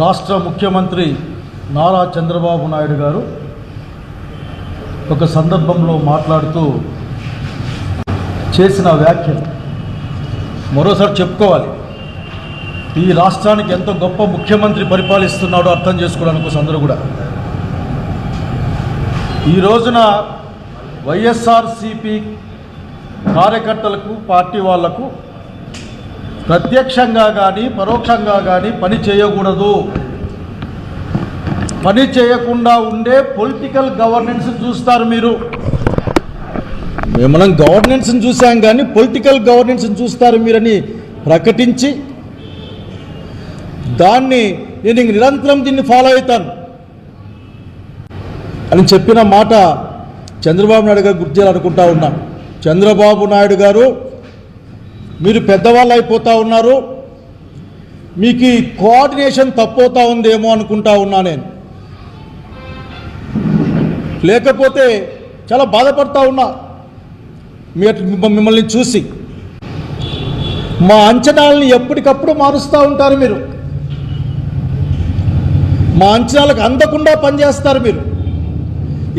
రాష్ట్ర ముఖ్యమంత్రి నారా చంద్రబాబు నాయుడు గారు ఒక సందర్భంలో మాట్లాడుతూ చేసిన వ్యాఖ్యలు. మరోసారి చెప్పుకోవాలి. ఈ రాష్ట్రానికి ఎంత గొప్ప ముఖ్యమంత్రి పరిపాలిస్తున్నాడో అర్థం చేసుకోవడానికి కోసం అందరూ కూడా. ఈ రోజున వైఎస్ఆర్సిపి కార్యకర్తలకు పార్టీ వాళ్ళకు ప్రత్యక్షంగా కానీ పరోక్షంగా కానీ పని చేయకూడదు. పని చేయకుండా ఉండే పొలిటికల్ గవర్నెన్స్ చూస్తారు మీరు. మేము మనం గవర్నెన్స్ని చూసాం కానీ పొలిటికల్ గవర్నెన్స్ని చూస్తారు మీరని ప్రకటించి దాన్ని నేను ఇంక నిరంతరం దీన్ని ఫాలో అవుతాను. అని చెప్పిన మాట చంద్రబాబు నాయుడు గారు గుర్తు చేయాలనుకుంటా ఉన్నాను చంద్రబాబు నాయుడు గారు మీరు పెద్దవాళ్ళు అయిపోతూ ఉన్నారు. మీకు ఈ కోఆర్డినేషన్ తప్పవుతా ఉందేమో అనుకుంటా ఉన్నా నేను. లేకపోతే చాలా బాధపడతా ఉన్నా. మీ మిమ్మల్ని చూసి. మా అంచనాలని ఎప్పటికప్పుడు మారుస్తూ ఉంటారు మీరు. మా అంచనాలకు అందకుండా పనిచేస్తారు మీరు.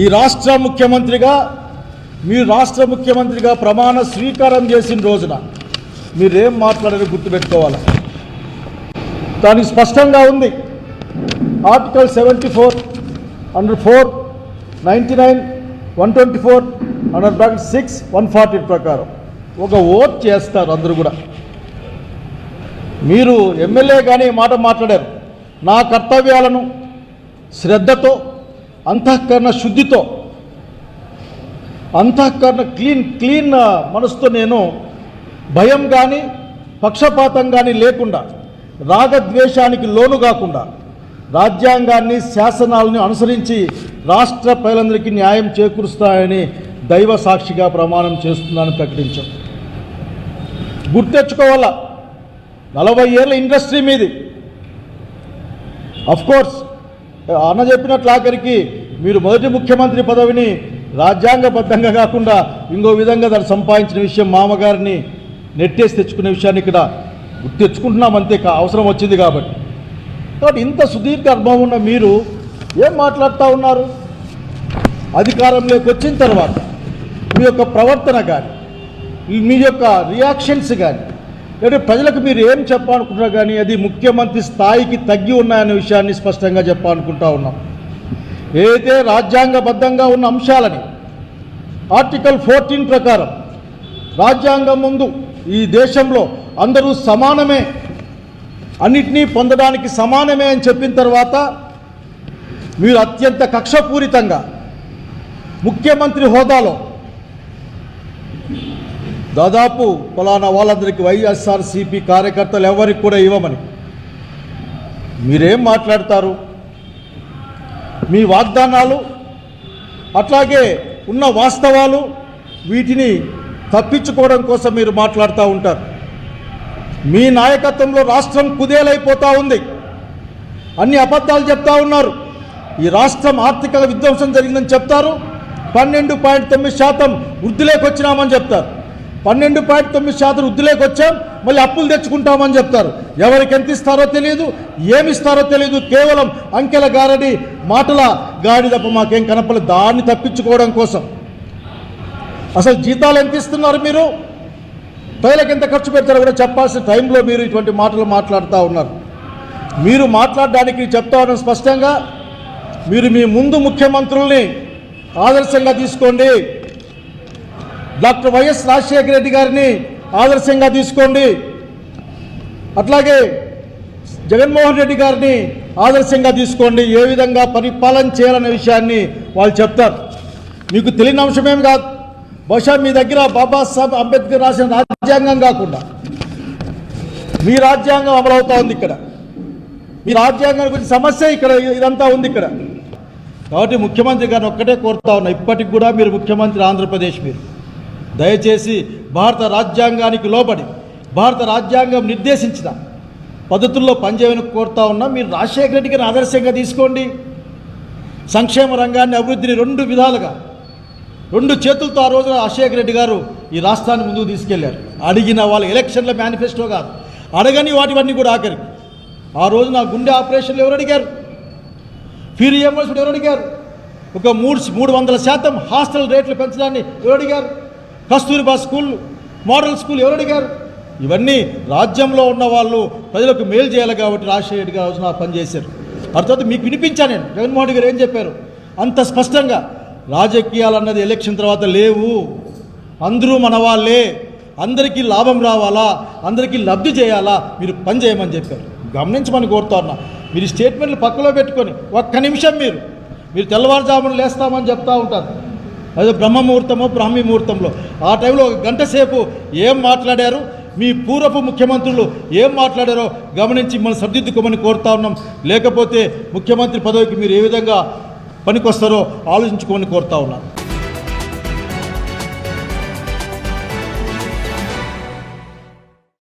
ఈ రాష్ట్ర ముఖ్యమంత్రిగా మీరు రాష్ట్ర ముఖ్యమంత్రిగా ప్రమాణ స్వీకారం చేసిన రోజున మీరేం మాట్లాడారో గుర్తుపెట్టుకోవాలి? దానికి స్పష్టంగా ఉంది. Article seventy four under four ninety nine one twenty four under bracket six one forty ప్రకారం. ఒక ఓట్ చేస్తారు అందరూ కూడా. మీరు ఎమ్మెల్యే కానీ మాట మాట్లాడారు. నా కర్తవ్యాలను శ్రద్ధతో అంతఃకరణ శుద్ధితో అంతఃకరణ క్లీన్ క్లీన్ మనసుతో నేను భయం కానీ పక్షపాతం కానీ లేకుండా రాగద్వేషానికి లోను కాకుండా రాజ్యాంగాన్ని శాసనాలను అనుసరించి రాష్ట్ర ప్రజలందరికీ న్యాయం చేకూరుస్తాయని దైవ సాక్షిగా ప్రమాణం చేస్తున్నానని ప్రకటించాం. గుర్తెచ్చుకోవాల? నలభై ఏళ్ళ ఇండస్ట్రీ మీది. అఫ్ కోర్స్ అన్న చెప్పినట్లు ఆఖరికి మీరు మొదటి ముఖ్యమంత్రి పదవిని రాజ్యాంగబద్ధంగా కాకుండా ఇంకో విధంగా దాన్ని సంపాదించిన విషయం మామగారిని నెట్టేసి తెచ్చుకునే విషయాన్ని ఇక్కడ గుర్తు తెచ్చుకుంటున్నాం అంతే కా- అవసరం వచ్చింది కాబట్టి. కాబట్టి ఇంత సుదీర్ఘ అనుభవం ఉన్న మీరు ఏం మాట్లాడుతూ ఉన్నారు? అధికారంలోకి వచ్చిన తర్వాత మీ యొక్క ప్రవర్తన కానీ మీ యొక్క రియాక్షన్స్ కానీ లేదా ప్రజలకు మీరు ఏం చెప్పాలనుకుంటున్నారు కానీ అది ముఖ్యమంత్రి స్థాయికి తగ్గి ఉన్నాయనే విషయాన్ని స్పష్టంగా చెప్పాలనుకుంటా ఉన్నాం. ఏదైతే రాజ్యాంగబద్ధంగా ఉన్న అంశాలని ఆర్టికల్ ఫోర్టీన్ ప్రకారం రాజ్యాంగం ముందు ఈ దేశంలో అందరూ సమానమే. అన్నిటినీ పొందడానికి సమానమే అని చెప్పిన తర్వాత మీరు అత్యంత కక్షపూరితంగా ముఖ్యమంత్రి హోదాలో దాదాపు ఫలానా వాళ్ళందరికీ వైఎస్ఆర్సీపీ కార్యకర్తలు ఎవరికి కూడా ఇవ్వమని మీరేం మాట్లాడతారు? మీ వాగ్దానాలు అట్లాగే ఉన్న వాస్తవాలు వీటిని తప్పించుకోవడం కోసం మీరు మాట్లాడుతూ ఉంటారు. మీ నాయకత్వంలో రాష్ట్రం కుదేలైపోతూ ఉంది. అన్ని అబద్ధాలు చెప్తా ఉన్నారు. ఈ రాష్ట్రం ఆర్థిక విధ్వంసం జరిగిందని చెప్తారు. పన్నెండు పాయింట్ తొమ్మిది శాతం వృద్ధిలోకి వచ్చినామని చెప్తారు. పన్నెండు పాయింట్ తొమ్మిది శాతం వృద్ధిలోకి వచ్చాం మళ్ళీ అప్పులు తెచ్చుకుంటామని చెప్తారు. ఎవరికి ఎంత ఇస్తారో తెలియదు ఏమి ఇస్తారో తెలియదు. కేవలం అంకెల గారడి మాటల గాడి తప్ప మాకేం కనపడలేదు. దాన్ని తప్పించుకోవడం కోసం. అసలు జీతాలు ఎంత ఇస్తున్నారు మీరు? ప్రజలకు ఎంత ఖర్చు పెడతారో కూడా చెప్పాల్సిన టైంలో మీరు ఇటువంటి మాటలు మాట్లాడుతూ ఉన్నారు. మీరు మాట్లాడడానికి చెప్తా స్పష్టంగా మీరు మీ ముందు ముఖ్యమంత్రుల్ని ఆదర్శంగా తీసుకోండి. డాక్టర్ వైఎస్ రాజశేఖర రెడ్డి గారిని ఆదర్శంగా తీసుకోండి. అట్లాగే జగన్మోహన్ రెడ్డి గారిని ఆదర్శంగా తీసుకోండి. ఏ విధంగా పరిపాలన చేయాలనే విషయాన్ని వాళ్ళు చెప్తారు. మీకు తెలియని అంశమేమి కాదు. బహుశా మీ దగ్గర బాబాసాహెబ్ అంబేద్కర్ రాసిన రాజ్యాంగం కాకుండా మీ రాజ్యాంగం అమలవుతా ఉంది ఇక్కడ. మీ రాజ్యాంగం గురించి సమస్య ఇక్కడ ఇదంతా ఉంది ఇక్కడ. కాబట్టి ముఖ్యమంత్రి గారిని ఒక్కటే కోరుతా ఉన్నా ఇప్పటికి కూడా మీరు ముఖ్యమంత్రి ఆంధ్రప్రదేశ్ మీరు. దయచేసి భారత రాజ్యాంగానికి లోబడి భారత రాజ్యాంగం నిర్దేశించిన పద్ధతుల్లో పనిచేయని కోరుతా ఉన్నా మీరు రాజశేఖర రెడ్డి గారిని ఆదర్శంగా తీసుకోండి. సంక్షేమ రంగాన్ని అభివృద్ధిని రెండు విధాలుగా రెండు చేతులతో ఆ రోజున రాజశేఖర రెడ్డి గారు ఈ రాష్ట్రాన్ని ముందుకు తీసుకెళ్ళారు. అడిగిన వాళ్ళ ఎలక్షన్ల మేనిఫెస్టో కాదు. అడగని వాటివన్నీ కూడా ఆఖరికి ఆ రోజున గుండె ఆపరేషన్లు ఎవరు అడిగారు? ఫీ రియంబర్స్మెంట్ ఎవరు అడిగారు? ఒక మూడు మూడు వందల శాతం హాస్టల్ రేట్లు పెంచడాన్ని ఎవరు అడిగారు? కస్తూరిబా స్కూల్ మోడల్ స్కూల్ ఎవరు అడిగారు? ఇవన్నీ రాజ్యంలో ఉన్న వాళ్ళు ప్రజలకు మేలు చేయాలి కాబట్టి రాజశేఖర రెడ్డి గారు ఆ రోజున పనిచేశారు ఆ తర్వాత మీకు వినిపించా నేను. జగన్మోహన్ రెడ్డి గారు ఏం చెప్పారు? అంత స్పష్టంగా రాజకీయాలు అన్నది ఎలక్షన్ తర్వాత లేవు. అందరూ మన వాళ్ళే. అందరికీ లాభం రావాలా? అందరికీ లబ్ధి చేయాలా? మీరు పని చేయమని చెప్పారు. గమనించమని కోరుతా ఉన్నా. మీరు స్టేట్మెంట్లు పక్కలో పెట్టుకొని ఒక్క నిమిషం మీరు. మీరు తెల్లవారుజామున లేస్తామని చెప్తా ఉంటారు. అదే బ్రహ్మముహూర్తమో బ్రాహ్మీ ముహూర్తంలో ఆ టైంలో ఒక గంట సేపు ఏం మాట్లాడారు? మీ పూర్వపు ముఖ్యమంత్రులు ఏం మాట్లాడారో గమనించి మనం సర్దిద్దుకోమని కోరుతా ఉన్నాం. లేకపోతే ముఖ్యమంత్రి పదవికి మీరు ఏ విధంగా పనికొస్తారో ఆలోచించుకోమని కోరుతా ఉన్నాను.